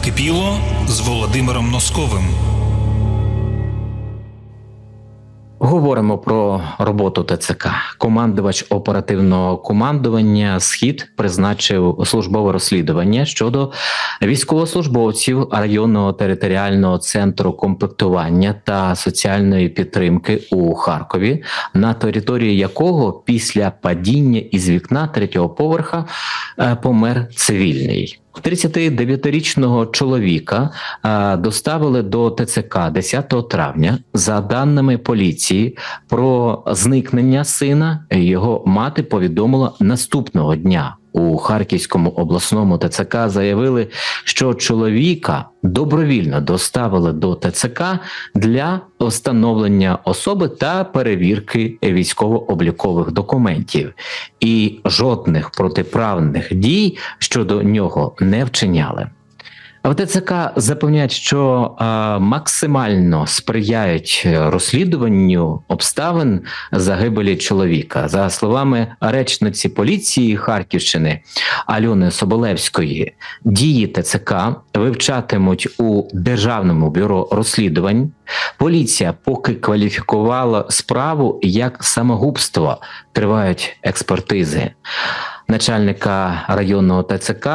Накипіло з Володимиром Носковим. Говоримо про роботу ТЦК. Командувач оперативного командування Схід призначив службове розслідування щодо військовослужбовців районного територіального центру комплектування та соціальної підтримки у Харкові, на території якого після падіння із вікна третього поверха е, помер цивільний. 39-річного чоловіка е, доставили до ТЦК 10 травня за даними поліції про зникнення сина. Його мати повідомила наступного дня. У Харківському обласному ТЦК заявили, що чоловіка добровільно доставили до ТЦК для встановлення особи та перевірки військово-облікових документів, і жодних протиправних дій щодо нього не вчиняли. В ТЦК запевняють, що максимально сприяють розслідуванню обставин загибелі чоловіка. За словами речниці поліції Харківщини Альони Соболевської, дії ТЦК вивчатимуть у Державному бюро розслідувань. Поліція поки кваліфікувала справу як самогубство. Тривають експертизи начальника районного ТЦК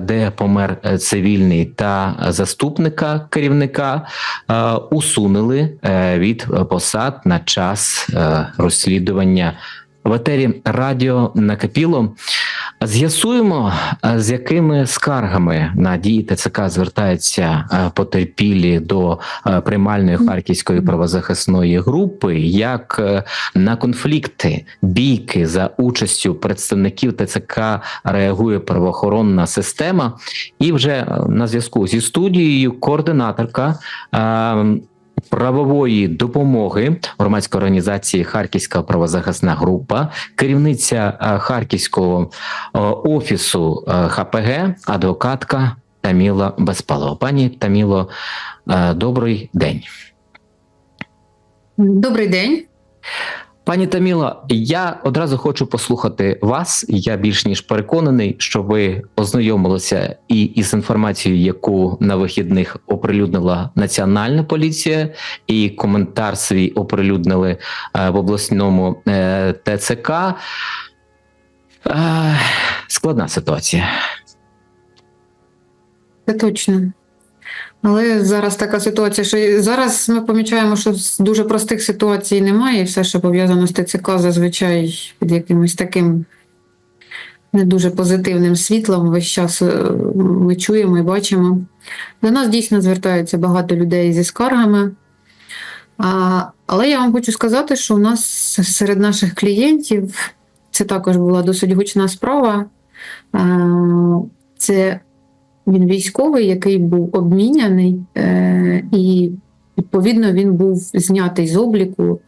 де помер е, цивільний та заступника керівника, е, усунули е, від посад на час е, розслідування в етері радіо накипіло. З'ясуємо, е, з якими скаргами на дії ТЦК звертаються е, потерпілі до е, приймальної харківської правозахисної групи, як на конфлікти, бійки за участю представників ТЦК реагує правоохоронна система, і вже на зв'язку зі студією координаторка. Правової допомоги громадської організації Харківська правозахисна група, керівниця е, Харківського е, офісу е, ХПГ, адвокатка Таміла Безпалова. Пані Таміло, добрий день. Добрий день. Пані Таміло, я одразу хочу послухати вас. Я більш ніж переконаний, що ви ознайомилися і із інформацією, яку на вихідних оприлюднила Національна поліція, і коментар свій оприлюднили е, в обласному е, ТЦК. Е, складна ситуація. Це точно. Але зараз така ситуація, що зараз ми помічаємо, що дуже простих ситуацій немає, і все, що пов'язано з ТЦК, зазвичай під якимось таким не дуже позитивним світлом. Весь час е, ми чуємо і бачимо. До нас дійсно звертаються багато людей зі скаргами. А, але я вам хочу сказати, що у нас серед наших клієнтів це також була досить гучна справа. А, Це він військовий, який був обміняний, е, і відповідно він був знятий з обліку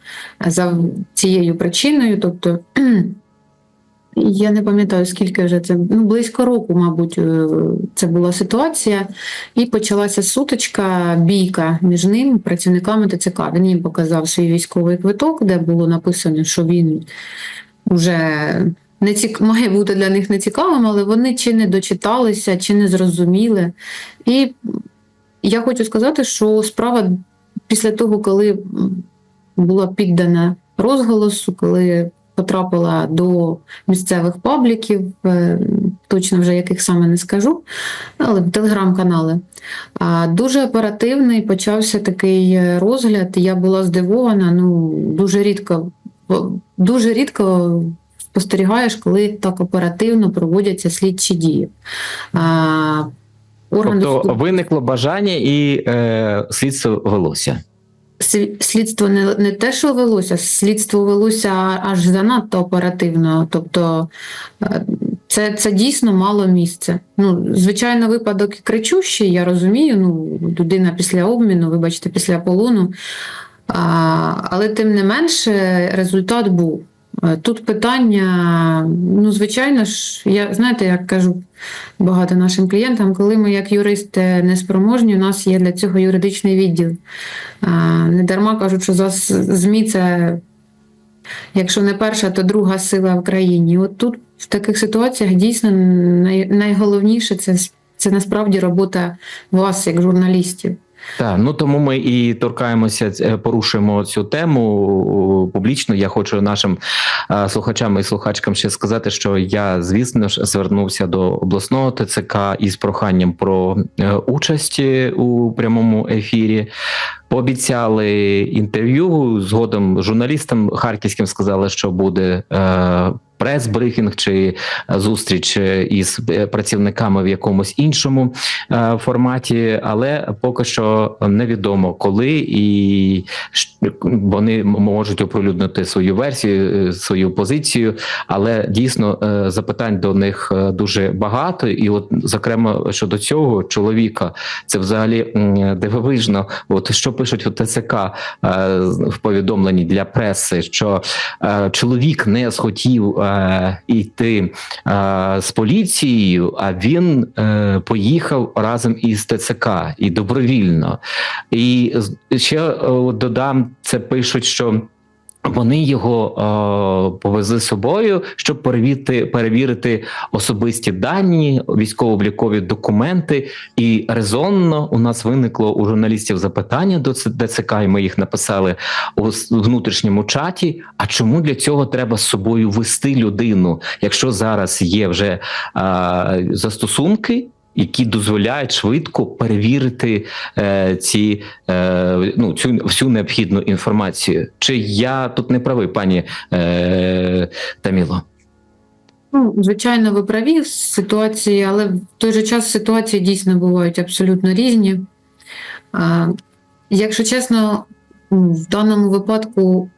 за цією причиною. Тобто, я не пам'ятаю, скільки вже це ну, близько року, мабуть, е, це була ситуація, і почалася сутичка, бійка між ним працівниками ТЦК. Він їм показав свій військовий квиток, де було написано, що він вже не цік... має бути для них нецікавим, але вони чи не дочиталися, чи не зрозуміли. І я хочу сказати, що справа після того, коли була піддана розголосу, коли потрапила до місцевих пабліків, е, точно вже яких саме не скажу, але в телеграм-канали. Дуже оперативний почався такий е, розгляд. Я була здивована. Ну дуже рідко, дуже рідко спостерігаєш, коли так оперативно проводяться слідчі дії. А, орган Тобто досуду- виникло бажання і е, слідство велося. Слідство не, не те, що велося, слідство велося аж занадто оперативно. Тобто е, це, це дійсно мало місця. Ну, звичайно, випадок кричущий, я розумію. Ну, людина після обміну, вибачте, після полону. А, але тим не менше, результат був. Е, Тут питання, ну, звичайно ж, я знаєте, як кажу багато нашим клієнтам, коли ми як юристи неспроможні, у нас є для цього юридичний відділ. Не дарма кажуть, що за ЗМІ це, якщо не перша, то друга сила в країні. От тут в таких ситуаціях дійсно найголовніше це, це насправді робота вас, як журналістів. Так, ну тому ми і торкаємося, е, порушуємо цю тему публічно. Я хочу нашим е, слухачам і слухачкам ще сказати, що я, звісно ж, звернувся до обласного ТЦК із проханням про е, участь у прямому ефірі. Пообіцяли інтерв'ю згодом журналістам харківським сказали, що буде прес-брифінг чи зустріч із е, працівниками в якомусь іншому е, форматі, але поки що невідомо коли і вони можуть оприлюднити свою версію, е, свою позицію. Але дійсно е, запитань до них е, дуже багато. І, от, зокрема, щодо цього чоловіка, це взагалі дивовижно. От що пишуть у ТЦК е, в повідомленні для преси, що е, чоловік не схотів е, йти е, з поліцією, а він е, поїхав разом із ТЦК і добровільно. І ще е, додам, це пишуть, що. Вони його е, повезли з собою, щоб перевірити, перевірити особисті дані, військово-облікові документи. І резонно у нас виникло у журналістів запитання до ДЦК, і ми їх написали у внутрішньому чаті. А чому для цього треба з собою вести людину, якщо зараз є вже е, застосунки? Які дозволяють швидко перевірити е, ці е, ну цю всю необхідну інформацію. Чи я тут не правий, пані е, Таміло? Ну, звичайно, ви праві ситуації, але в той же час ситуації дійсно бувають абсолютно різні. А, якщо чесно, в даному випадку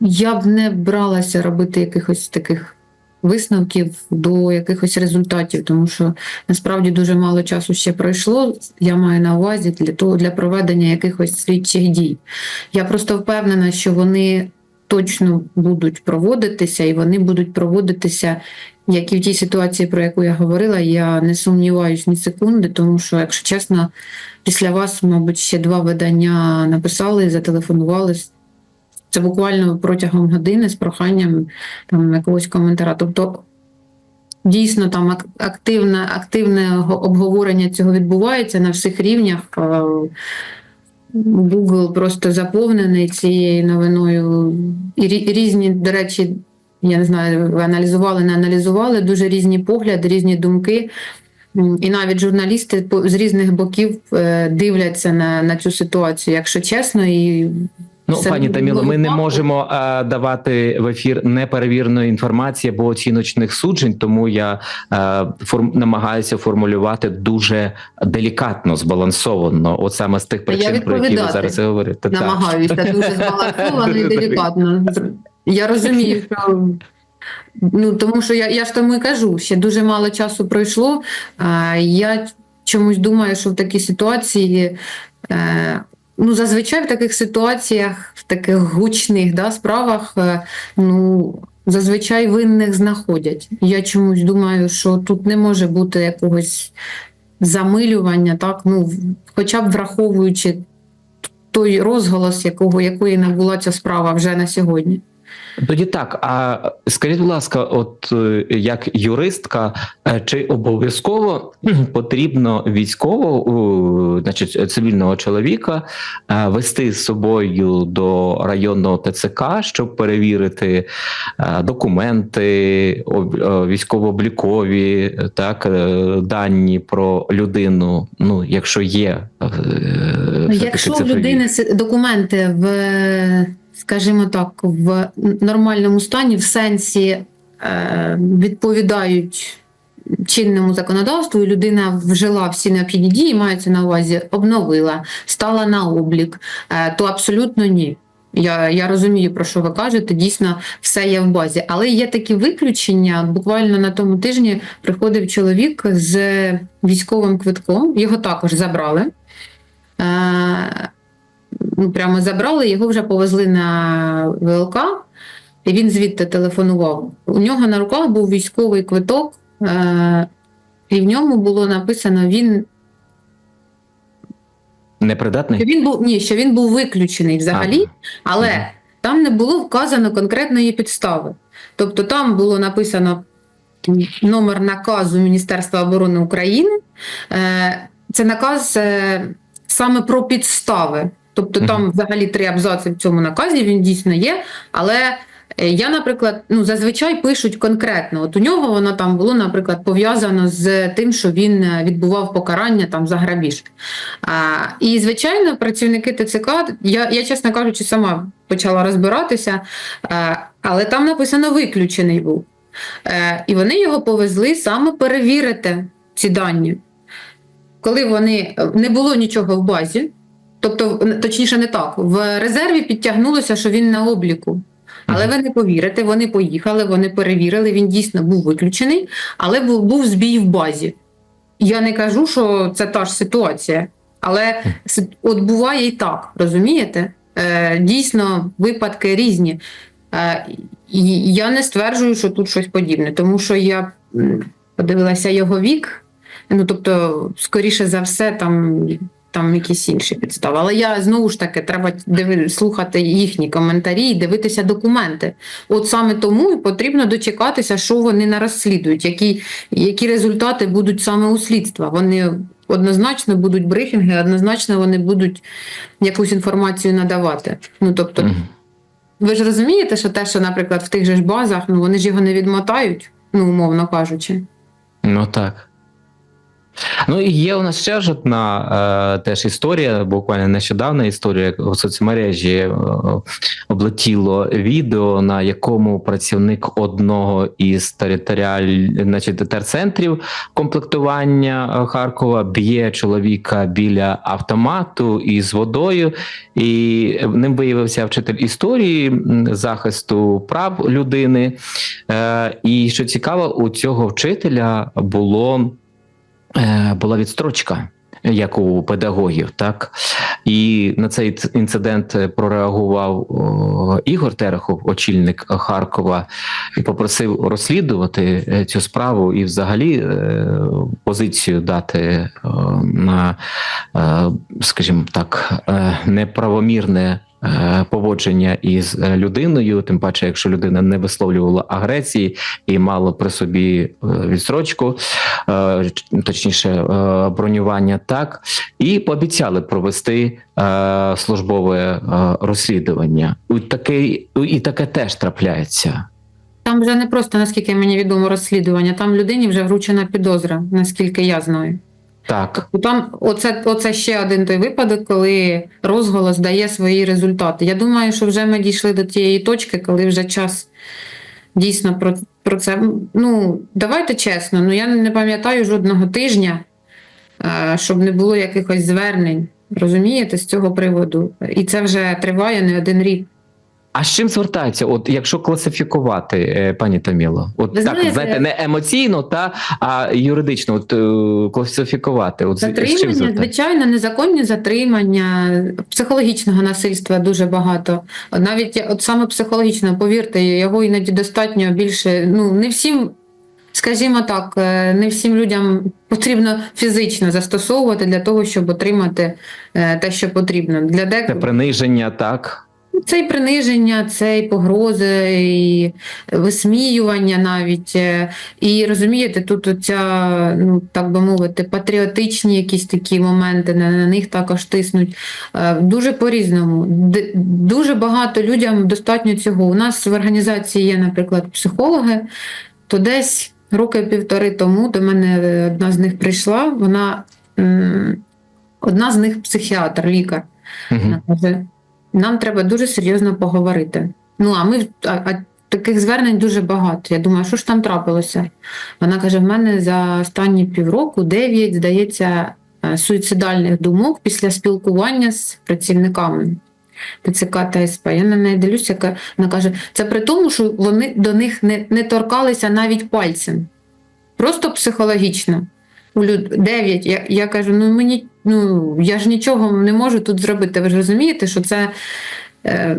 я б не бралася робити якихось таких висновків до якихось результатів, тому що насправді дуже мало часу ще пройшло. Я маю на увазі для того для проведення якихось слідчих дій. Я просто впевнена, що вони точно будуть проводитися, і вони будуть проводитися як і в тій ситуації, про яку я говорила, я не сумніваюсь ні секунди, тому що, якщо чесно, після вас, мабуть, ще два видання написали, зателефонували. Це буквально протягом години з проханням там якогось коментара. Тобто, дійсно, там активне, активне обговорення цього відбувається на всіх рівнях. Google просто заповнений цією новиною. І різні, до речі, я не знаю, аналізували, не аналізували, дуже різні погляди, різні думки. І навіть журналісти з різних боків е, дивляться на, на цю ситуацію, якщо чесно. І Ну, Це пані Таміло, ми не можемо е, давати в ефір неперевіреної інформації або оціночних суджень, тому я е, форм, намагаюся формулювати дуже делікатно, збалансовано, от саме з тих причин, про які ви зараз говорите. Так. намагаюся дуже збалансовано і делікатно. Я розумію, що ну тому що я, я ж тому і кажу, ще дуже мало часу пройшло. А я чомусь думаю, що в такій ситуації. Е, Ну, зазвичай в таких ситуаціях, в таких гучних да, справах, е, ну, зазвичай винних знаходять. Я чомусь думаю, що тут не може бути якогось замилювання, так, ну, хоча б враховуючи той розголос, якого, якої набула ця справа вже на сьогодні. Тоді так. А скажіть, будь ласка, от е, як юристка, е, чи обов'язково потрібно військового, значить, цивільного чоловіка е, вести з собою до районного ТЦК, щоб перевірити документи, об- військово-облікові, так, дані про людину, ну, якщо є. е, Якщо цифрові? людини документи в, скажімо так, в нормальному стані, в сенсі е, відповідають чинному законодавству, і людина вжила всі необхідні дії, мається на увазі, обновила, стала на облік, е, то абсолютно ні. Я, я розумію, про що ви кажете. Дійсно, все є в базі. Але є такі виключення. Буквально на тому тижні приходив чоловік з військовим квитком. Його також забрали. Ну, прямо забрали, його вже повезли на ВЛК, і він звідти телефонував. У нього на руках був військовий квиток, е, і в ньому було написано: він Непридатний? що він був ні, що він був виключений взагалі, але Мгм. там не було вказано конкретної підстави. Тобто там було написано номер наказу Міністерства оборони України. Е, Це наказ е, саме про підстави. Тобто там взагалі три абзаци в цьому наказі, він дійсно є. Але е, я, наприклад, ну зазвичай пишуть конкретно. От у нього воно там було, наприклад, пов'язано з тим, що він е, відбував покарання там за грабіж. А, і звичайно, працівники ТЦК, я, я чесно кажучи, сама почала розбиратися, е, але там написано виключений був. Е, і вони його повезли саме перевірити ці дані. Коли вони не було нічого в базі, тобто, точніше, не так, в резерві підтягнулося, що він на обліку. Але ви не повірите, вони поїхали, вони перевірили, він дійсно був виключений, але був, був збій в базі. Я не кажу, що це та ж ситуація, але от буває і так, розумієте? Е, дійсно, випадки різні. Е, і я не стверджую, що тут щось подібне, тому що я подивилася його вік. Ну, тобто, скоріше за все, там, там якісь інші підстави. Але я знову ж таки треба диви, слухати їхні коментарі і дивитися документи. От саме тому і потрібно дочекатися, що вони не розслідують, які, які результати будуть саме у слідства. Вони однозначно будуть брифінги, однозначно вони будуть якусь інформацію надавати. Ну тобто, ви ж розумієте, що те, що, наприклад, в тих же ж базах, ну вони ж його не відмотають, ну умовно кажучи. Ну так. Ну і є у нас ще ж одна е, теж історія, буквально нещодавна історія в соцмережі е, облетіло відео, на якому працівник одного із територіаль, значить, терцентрів комплектування е, Харкова б'є чоловіка біля автомату із водою, і ним виявився вчитель історії захисту прав людини. Е, і що цікаво, у цього вчителя було була відстрочка. Як у педагогів, так і на цей інцидент е, прореагував Ігор Терехов, очільник Харкова, і попросив розслідувати е, цю справу і, взагалі, е, позицію дати е, на, е, скажімо так, е, неправомірне е, поводження із е, людиною, тим паче, якщо людина не висловлювала агресії і мала при собі е, відстрочку, е, точніше, е, бронювання, так і пообіцяли провести е, службове е, розслідування. І таке, і таке теж трапляється. Там вже не просто, наскільки мені відомо, розслідування, там людині вже вручена підозра, наскільки я знаю. Так, Бо Там оце, оце ще один той випадок, коли розголос дає свої результати. Я думаю, що вже ми дійшли до тієї точки, коли вже час дійсно про, про це. Ну, давайте чесно, ну я не пам'ятаю жодного тижня, е, щоб не було якихось звернень. Розумієте, з цього приводу. І це вже триває не один рік. А з чим звертаються? От якщо класифікувати, е, пані Таміло, от Ви так знаєте- знаєте, не емоційно, та а юридично, от е, класифікувати. От з- з чим Затримання, звичайно, незаконні затримання, психологічного насильства дуже багато. Навіть от саме психологічного, повірте, його іноді достатньо більше. Ну не всім, скажімо так, е, не всім людям потрібно фізично застосовувати для того, щоб отримати те, що потрібно. Для Це приниження, так. Це і приниження, це і погрози, і висміювання навіть. е, І розумієте, тут оця, ну так би мовити, патріотичні якісь такі моменти на, на них також тиснуть. Е, Дуже по-різному. Дуже багато людям достатньо цього. У нас в організації є, наприклад, психологи, то десь роки півтори тому до мене одна з них прийшла. Вона одна з них психіатр, лікар. Вона каже, нам треба дуже серйозно поговорити. Ну, а ми а, а таких звернень дуже багато. Я думаю, що ж там трапилося? Вона каже: в мене за останні півроку дев'ять, здається, е, суїцидальних думок після спілкування з працівниками. ТЦК та СП. Я на неї дивлюся, вона каже, це при тому, що вони до них не, не торкалися навіть пальцем. Просто психологічно. У люд... Дев'ять. Я, я кажу, ну мені ну я ж нічого не можу тут зробити. Ви ж розумієте, що це. Е...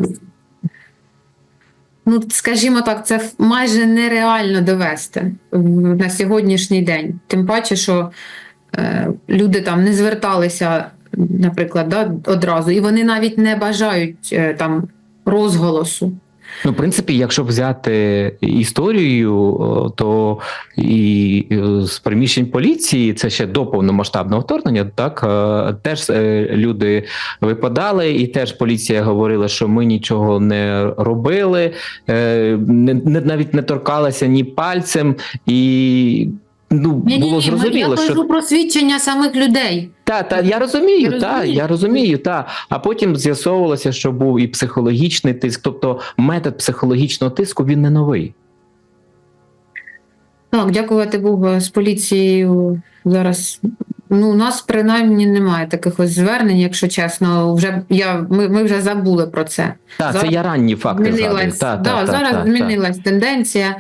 Ну, скажімо так, це майже нереально довести на сьогоднішній день. Тим паче, що е, люди там не зверталися, наприклад, да, одразу, і вони навіть не бажають е, там розголосу. Ну, в принципі, якщо взяти історію, то і з приміщень поліції, це ще до повномасштабного вторгнення, так е, теж е, люди випадали, і теж поліція говорила, що ми нічого не робили, е, не навіть не торкалася ні пальцем, і ну Ні, ні, було ні, я зрозуміло, що кажу про свідчення самих людей. та, та я розумію, Ти та розумієш? я розумію, та. А потім з'ясовувалося, що був і психологічний тиск, тобто метод психологічного тиску він не новий. Так, дякувати Богу, з поліцією зараз. Ну, у нас принаймні немає таких ось звернень, якщо чесно. Вже я ми, ми вже забули про це. Так, це я ранні факти згадую. Змінилась, Та, да, та, та, зараз та, та. змінилась тенденція.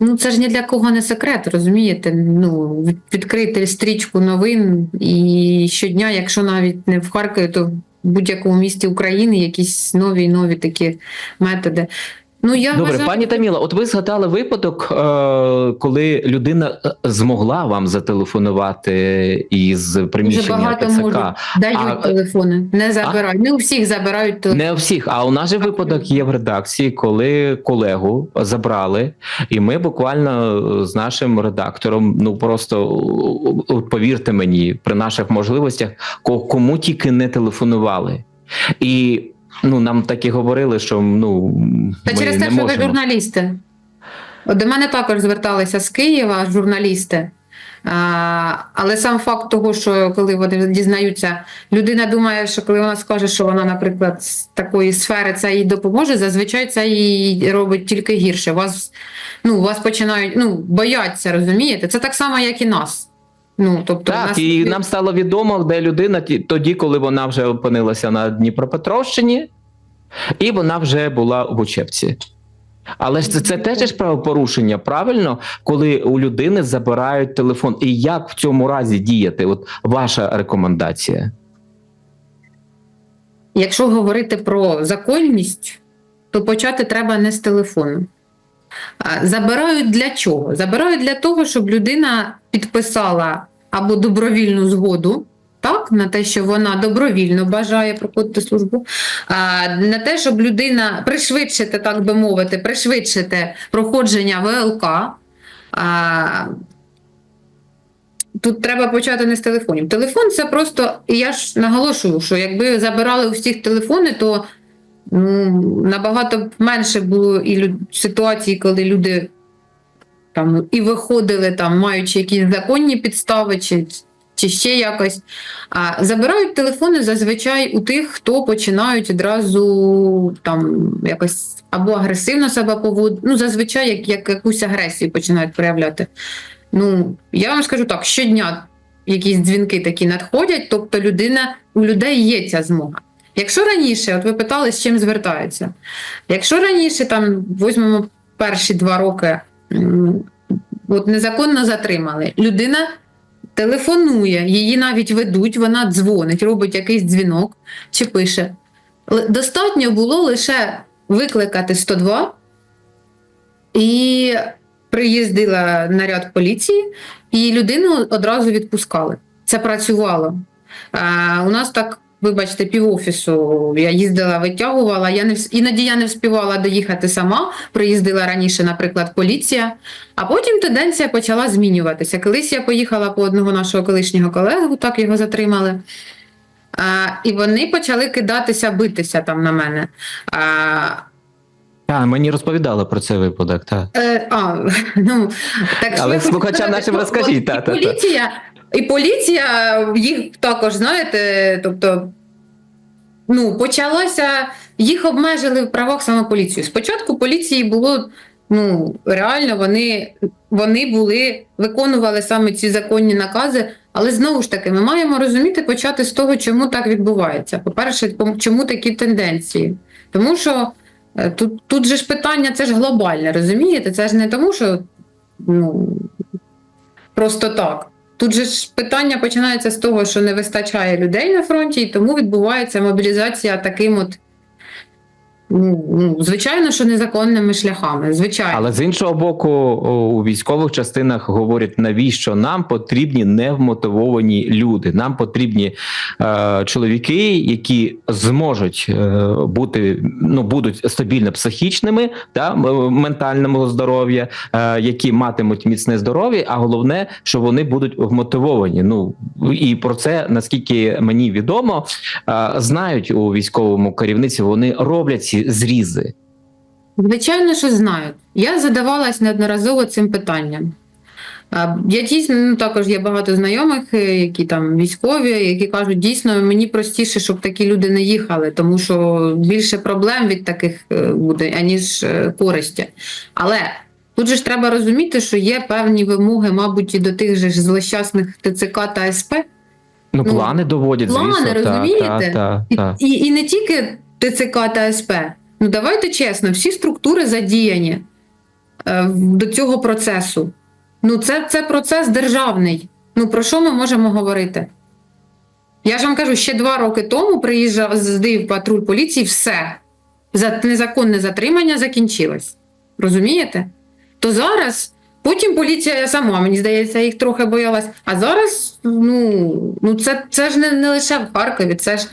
Ну, це ж ні для кого не секрет, розумієте? Ну, відкрити стрічку новин і щодня, якщо навіть не в Харкові, то в будь-якому місті України якісь нові нові такі методи. Ну, я Добре, вважаю, пані Таміла, от ви згадали випадок, е, коли людина е, змогла вам зателефонувати із приміщення багато ТЦК. можуть дають А- телефони, не забирають. Не у всіх забирають телефони. Не у всіх, а у нас же випадок є в редакції, коли колегу забрали, і ми буквально з нашим редактором, ну просто повірте мені, при наших можливостях, кому тільки не телефонували. І ну нам так і говорили, що ну Та ми через не те, що ви журналісти. От до мене також зверталися з Києва журналісти. А, але сам факт того, що коли вони дізнаються, людина думає, що коли вона скаже, що вона, наприклад, з такої сфери це їй допоможе, зазвичай це їй робить тільки гірше. Вас, ну, вас починають ну, бояться, розумієте? Це так само, як і нас. Ну, тобто, Так, нас... і нам стало відомо, де людина тоді, коли вона вже опинилася на Дніпропетровщині, і вона вже була в Учебці. Але ж це, це теж ж правопорушення, правильно, коли у людини забирають телефон. І як в цьому разі діяти? От ваша рекомендація. Якщо говорити про законність, то почати треба не з телефону. Забирають для чого? Забирають для того, щоб людина підписала або добровільну згоду. Так, на те, що вона добровільно бажає проходити службу, а, на те, щоб людина пришвидшити, так би мовити, пришвидшити проходження ВЛК. А, Тут треба почати не з телефонів. Телефон це просто, я ж наголошую, що якби забирали у всіх телефони, то ну, набагато менше було і ситуацій, коли люди там і виходили, там, маючи якісь законні підстави, чи, чи ще якось. А забирають телефони зазвичай у тих, хто починають одразу там якось або агресивно себе поводити, ну зазвичай як, як якусь агресію починають проявляти. Ну, я вам скажу так, щодня якісь дзвінки такі надходять, тобто людина, у людей є ця змога. Якщо раніше, от ви питали, з чим звертаються. Якщо раніше там візьмемо перші два роки, от незаконно затримали, людина телефонує, її навіть ведуть, вона дзвонить, робить якийсь дзвінок чи пише. Достатньо було лише викликати 102 і приїздила наряд поліції, і людину одразу відпускали. Це працювало. У нас так, вибачте, півофісу я їздила, витягувала. Я не іноді я не вспівала доїхати сама. Приїздила раніше, наприклад, поліція. А потім тенденція почала змінюватися. Колись я поїхала по одного нашого колишнього колегу, так його затримали. А, і вони почали кидатися, битися там на мене. А, А, мені розповідали про цей випадок. Так. Е, а, ну, так Але слухачам нашим розкажіть, та, та, та. поліція, і поліція їх також, знаєте, тобто, ну, почалося, їх обмежили в правах саме поліцію. Спочатку поліції було, ну, реально, вони, вони були, виконували саме ці законні накази, але знову ж таки, ми маємо розуміти, почати з того, чому так відбувається. По-перше, чому такі тенденції? Тому що Е, Тут, тут же ж питання, це ж глобальне, розумієте? Це ж не тому, що ну, просто так. Тут же ж питання починається з того, що не вистачає людей на фронті, і тому відбувається мобілізація таким от Ну, ну, звичайно, що незаконними шляхами. Звичайно. Але з іншого боку, у військових частинах говорять, навіщо нам потрібні невмотивовані люди. Нам потрібні е, чоловіки, які зможуть е, бути ну будуть стабільно психічними та ментального здоров'я, е, які матимуть міцне здоров'я. А головне, що вони будуть вмотивовані. Ну і про це наскільки мені відомо, е, знають у військовому керівниці. Вони роблять ці зрізи. Звичайно, що знають. Я задавалась неодноразово цим питанням. Я дійсно ну, також є багато знайомих, е, які там військові, які кажуть, дійсно мені простіше, щоб такі люди не їхали, тому що більше проблем від таких е, буде, аніж е, користі. Але тут же ж треба розуміти, що є певні вимоги, мабуть, і до тих же ж злощасних ТЦК та СП. Ну, Ну, плани доводять, плани, звісно. розумієте? Так, так, І, і, і не тільки ТЦК та СП. Ну давайте чесно, всі структури задіяні е, до цього процесу. Ну, це, це процес державний. Ну про що ми можемо говорити? Я ж вам кажу, ще два роки тому приїжджав здив патруль поліції, все. За незаконне затримання закінчилось. Розумієте? То зараз, потім поліція сама, мені здається, їх трохи боялась. А зараз, ну, ну це, це ж не, не лише в Харкові, це ж.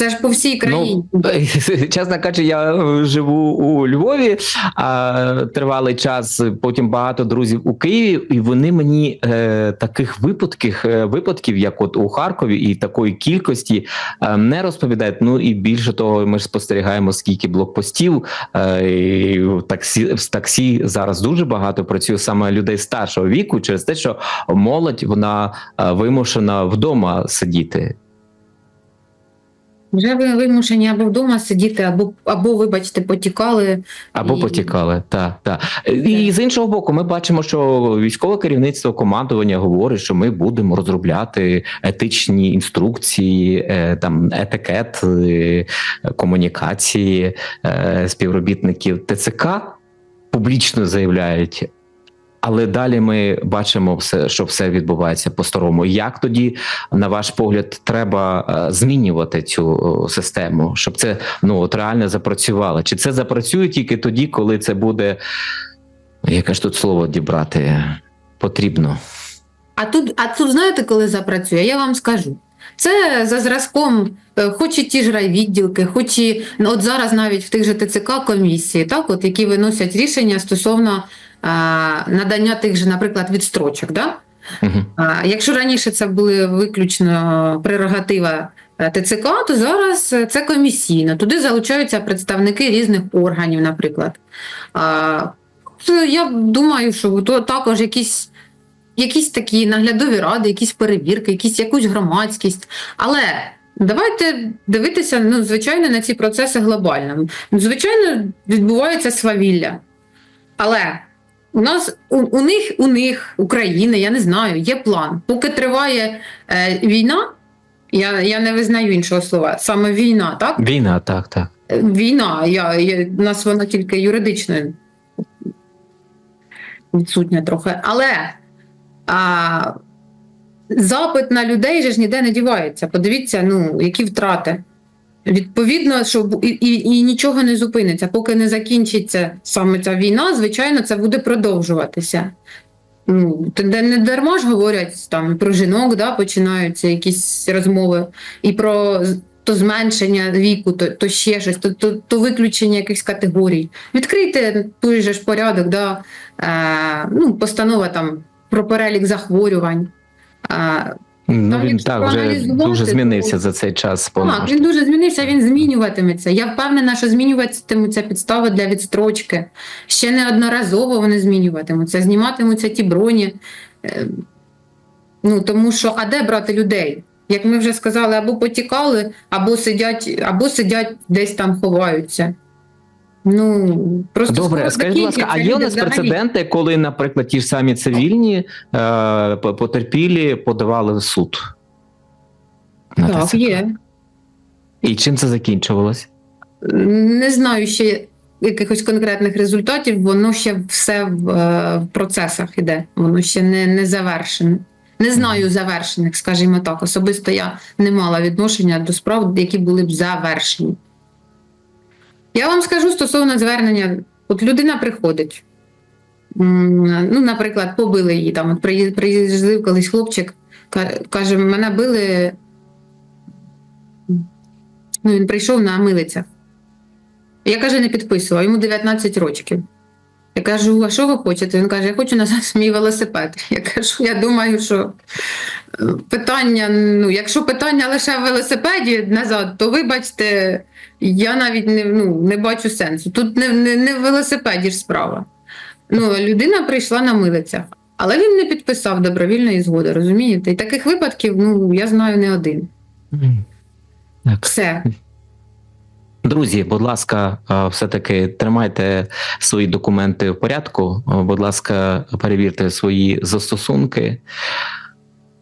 Це ж по всій країні. Ну, чесно кажучи, я е, живу у Львові а, тривалий час. Потім багато друзів у Києві, і вони мені е, таких випадків, е, випадків, як от у Харкові, і такої кількості е, не розповідають. Ну і більше того, ми ж спостерігаємо, скільки блокпостів е, і в таксі в таксі зараз дуже багато працює саме людей старшого віку, через те, що молодь вона е, вимушена вдома сидіти. Вже ви вимушені або вдома сидіти, або, або вибачте, потікали. Або І- потікали, так, так. І з іншого боку, ми бачимо, що військове керівництво командування говорить, що ми будемо розробляти етичні інструкції, е, там етикет, е, комунікації е, співробітників ТЦК публічно заявляють. Але далі ми бачимо все, що все відбувається по-старому. Як тоді, на ваш погляд, треба е, змінювати цю систему, щоб це ну от реально запрацювало? Чи це запрацює тільки тоді, коли це буде яке ж тут слово дібрати потрібно? А тут, а тут знаєте, коли запрацює? Я вам скажу. Це за зразком, е, хоч і ті ж райвідділки, хоч і ну, от зараз навіть в тих же ТЦК комісії, так, от, які виносять рішення стосовно е, надання тих же, наприклад, відстрочок. Да? Угу. Якщо раніше це були виключно прерогатива е, ТЦК, то зараз це комісійно. Туди залучаються представники різних органів, наприклад. Я думаю, що то також якісь, якісь такі наглядові ради, якісь перевірки, якісь, якусь громадськість. Але давайте дивитися, ну, звичайно, на ці процеси глобально. Звичайно, відбувається свавілля. Але у нас у, у них, у них, України, я не знаю, є план. Поки триває е, війна, я, я не визнаю іншого слова, саме війна, так? Війна, так, так. Е, Війна, я, я, у нас вона тільки юридично відсутня трохи. Але а, запит на людей же ж ніде не дівається. Подивіться, ну, які втрати. Відповідно, що і, і, і нічого не зупиниться. Поки не закінчиться саме ця війна, звичайно, це буде продовжуватися. Ну, не дарма ж говорять там про жінок, да, починаються якісь розмови, і про то зменшення віку, то, то ще щось, то, то, то виключення якихось категорій. Відкрийте той же ж порядок, да, е, ну, постанова там про перелік захворювань. Е, Ну Там, він так вже дуже змінився за цей час. так, він дуже змінився, він змінюватиметься. Я впевнена, що змінюватимуться підстави для відстрочки. Ще неодноразово вони змінюватимуться, зніматимуться ті броні. Е, Ну, тому що, а де брати людей? Як ми вже сказали, або потікали, або сидять, або сидять десь там ховаються. Ну, просто Добре, скажіть, будь ласка, а є у нас взагалі. прецеденти, коли, наприклад, ті ж самі цивільні е, потерпілі подавали в суд? на Так, ТЦК? є. І чим це закінчувалось? Не знаю ще якихось конкретних результатів, воно ще все в, е, в процесах іде, воно ще не, не завершене. Не знаю завершених, скажімо так. Особисто я не мала відношення до справ, які були б завершені. Я вам скажу стосовно звернення. От людина приходить. Ну, наприклад, побили її там. От приїздив колись хлопчик, каже, мене били. Ну, він прийшов на милицях. Я каже, не підписував, йому 19 років. Я кажу, а що ви хочете? Він каже, я хочу назад мій велосипед. Я кажу, я думаю, що е, питання, ну, якщо питання лише в велосипеді назад, то вибачте, я навіть не, ну, не бачу сенсу. Тут не, не, не в велосипеді ж справа. Ну, людина прийшла на милицях, але він не підписав добровільної згоди, розумієте? І таких випадків, ну, я знаю не один. Так. Все. Друзі, будь ласка, е, все-таки тримайте свої документи в порядку. Е, Будь ласка, перевірте свої застосунки.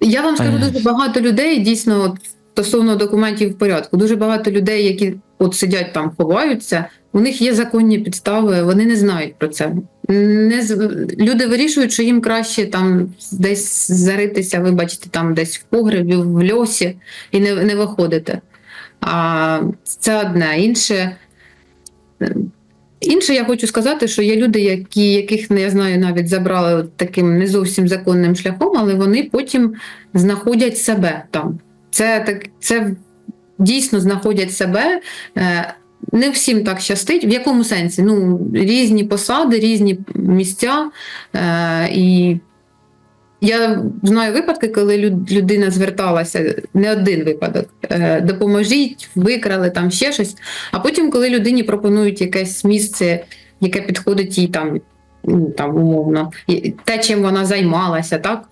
Я вам скажу Е. дуже багато людей, дійсно, от, стосовно документів в порядку. Дуже багато людей, які от сидять там, ховаються, у них є законні підстави, вони не знають про це. Не з- люди вирішують, що їм краще там десь заритися, вибачте, там десь в погребі, в льосі і не, не виходити. А це одне. Інше, інше, я хочу сказати, що є люди, які, яких не я знаю, навіть забрали таким не зовсім законним шляхом, але вони потім знаходять себе там. Це так, це дійсно знаходять себе. Е, Не всім так щастить. В якому сенсі? Ну, різні посади, різні місця. Е, і я знаю випадки, коли люд- людина зверталася, не один випадок. е, Допоможіть, викрали там ще щось. А потім, коли людині пропонують якесь місце, яке підходить їй там, ну, там умовно, те, чим вона займалася, так?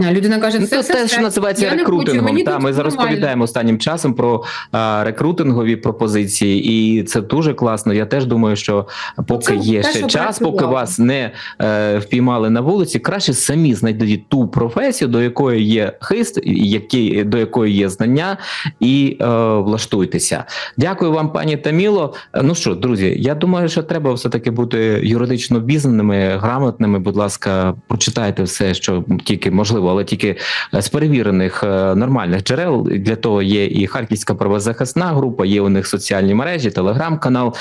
Людина каже, Ну, це все, те, що називається хочу, рекрутингом. мені Та, ми зараз нормально. розповідаємо останнім часом про а, рекрутингові пропозиції, і це дуже класно. Я теж думаю, що поки Це є те, ще час, поки працювало. вас не е, впіймали на вулиці, краще самі знайдіть ту професію, до якої є хист, які, до якої є знання, і е, влаштуйтеся. Дякую вам, пані Таміло. Ну що, друзі, я думаю, що треба все таки бути юридично обізнаними, грамотними. Будь ласка, прочитайте все, що тільки можливо, але тільки е, з перевірених е, нормальних джерел. Для того є і Харківська правозахисна група, є у них соціальні мережі, телеграм-канал,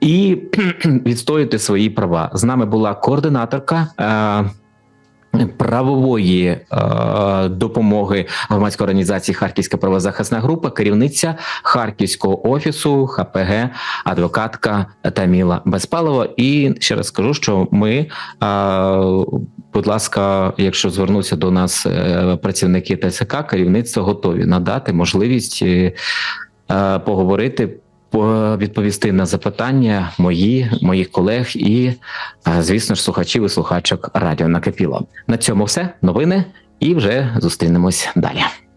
і відстоювати свої права. З нами була координаторка. Правової е, допомоги громадської організації Харківська правозахисна група, керівниця Харківського офісу ХПГ, адвокатка Таміла Безпалова. І ще раз скажу, що ми, е, будь ласка, якщо звернуться до нас е, працівники ТСК, керівництво готові надати можливість поговорити. По- Відповісти на запитання мої, моїх колег і, е, звісно ж, слухачів і слухачок радіо накипіло. На цьому все. Новини, і вже зустрінемось далі.